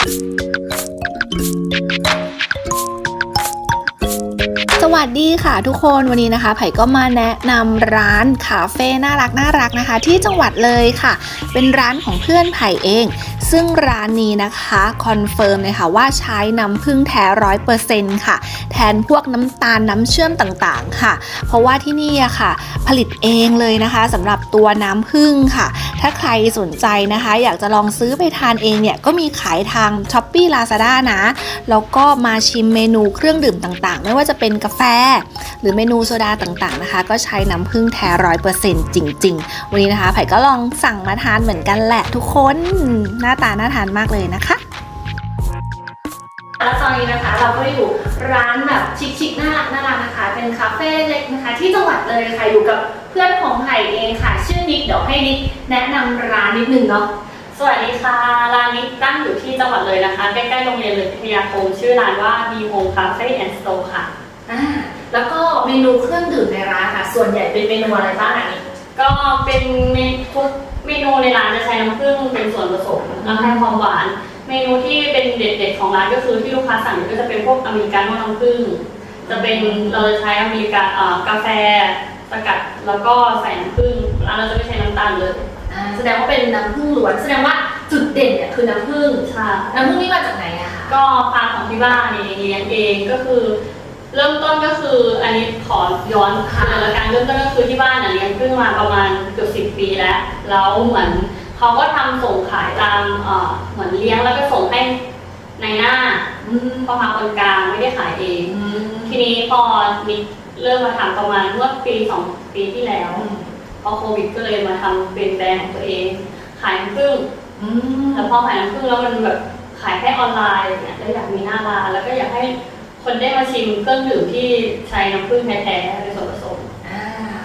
สวัสดีค่ะทุกคนวันนี้นะคะ ไผ่ก็มาแนะนำร้านคาเฟ่น่ารักน่ารักนะคะ ที่จังหวัดเลยค่ะ เป็นร้านของเพื่อนไผ่เอง ซึ่งร้านนี้นะคะคอนเฟิร์มเลยค่ะว่าใช้น้ำพึ่งแท้ร้อยเปอร์เซ็นต์ค่ะ แทนพวกน้ำตาลน้ำเชื่อมต่างๆ ค่ะ เพราะว่าที่นี่อะค่ะ ผลิตเองเลยนะคะสำหรับตัวน้ำพึ่งค่ะ ถ้าใครสนใจนะคะ อยากจะลองซื้อไปทานเองเนี่ยก็มีขายทาง s h อ p e e Lazada นะ แล้วก็มาชิมเมนูเครื่องดื่มต่างๆ ไม่ว่าจะเป็นกาแฟ หรือเมนูโซดาต่างๆนะคะ ก็ใช้น้ำผึ้งแท้ร้อยเปอร์เซ็นต์จริง ๆ วันนี้นะคะไผ่ก็ลองสั่งมาทานเหมือนกันแหละทุกคนหน้าตาน่าทานมากเลยนะคะแล้วตอนนี้นะคะเราก็อยู่ร้านแบบชิคๆน่ารักน่ารักนะคะ เป็นคาเฟ่เล็กนะคะ ที่จังหวัดเลยค่ะอยู่กับ เพื่อนของไผ่เองค่ะ ชื่อนิกเดี๋ยวให้นิกแนะนำร้านนิดนึงเนาะสวัสดีค่ะ ร้านนี้ตั้งอยู่ที่จังหวัดเลยนะคะ ใกล้ๆโรงเรียนเลยพิทยาคม ชื่อร้านว่า b ีโฮมคาเฟ่แอนด์สโตร์ค่ะ อ่าแล้วก็เมนูเครื่องดื่มในร้านค่ะ ส่วนใหญ่เป็นเมนูอะไรบ้างอันนี้ก็เป็นเมนูทุกเมนูในร้านจะใช้น้ำผึ้งเป็นส่วนผสมแล้วให้ความหวาน เมนูที่เป็นเด็ดๆของร้านก็คือที่ลูกค้าสั่งก็จะเป็นพวกอเมริกาโน่น้ำผึ้งจะเป็นเราจะใช้อเมริกาเอ่อกาแฟ สกัดแล้วก็ใส่น้ำผึ้งร้านเราจะไม่ใช้น้ำตาลเลย อ่าแสดงว่าเป็นน้ำผึ้งล้วน แสดงว่าจุดเด่นเนี่ยคือน้ำผึ้งใช่น้ำผึ้งนี่มาจากไหนอะคะก็ฟาร์มของที่บ้านนี่เลี้ยงเองก็คือ เริ่มต้นก็คืออันนี้ขอย้อนค่ะแล้วการเริ่มต้นก็คือที่บ้านน่ะเลี้ยงพึ่งมาประมาณเกือบสิบปีแล้วแล้วเหมือนเขาก็ทำส่งขายตามเอ่อเหมือนเลี้ยงแล้วก็ส่งให้ในหน้าอืมพ่อค้าคนกลางไม่ได้ขายเองอืมทีนี้พอมี เริ่มมาทำประมาณเมื่อปีสองปีที่แล้วพอโควิดก็เลยมาทำเป็นแบรนด์ของตัวเอง ขายน้ำผึ้งอืมแล้วพอขายน้ำผึ้งแล้วมันแบบขายแค่ออนไลน์อย่างเนี่ยแล้วอยากมีหน้าร้านแล้วก็อยากให้คนได้มาชิมเครื่องดื่มที่ใช้น้ำผึ้งแท้ๆเป็นส่วนผสมอ่า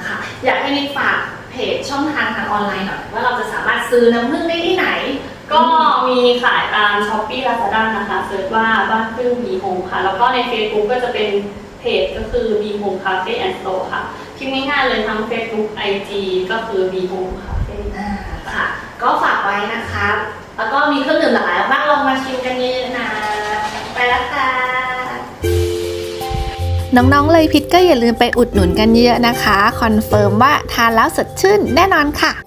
ค่ะอยากให้นิกฝากเพจช่องทางทางออนไลน์หน่อยว่าเราจะสามารถซื้อน้ำผึ้งได้ที่ไหน ก็มีขายตามช้อปปี้ลาซาด้านะคะเซิร์ชว่าบ้านพึ่งมีโฮมค่ะ แล้วก็ใน Facebook ก็จะเป็นเพ จก็คือมีโฮมคาเฟ่แอนด์สโตร์ค่ะพิมพ์ง่ายๆเลยทั้ง Facebook IG ก็คือมีโฮมคาเฟ่อ่าค่ะ ก็ฝากไว้นะคะ แล้วก็มีเครื่องดื่มหลากหลายมากลองมาชิมกันเยอะๆนะ ไปแล้วค่ะน้องๆเลยพิษก็อย่าลืมไปอุดหนุนกันเยอะนะคะ คอนเฟิร์มว่าทานแล้วสดชื่นแน่นอนค่ะ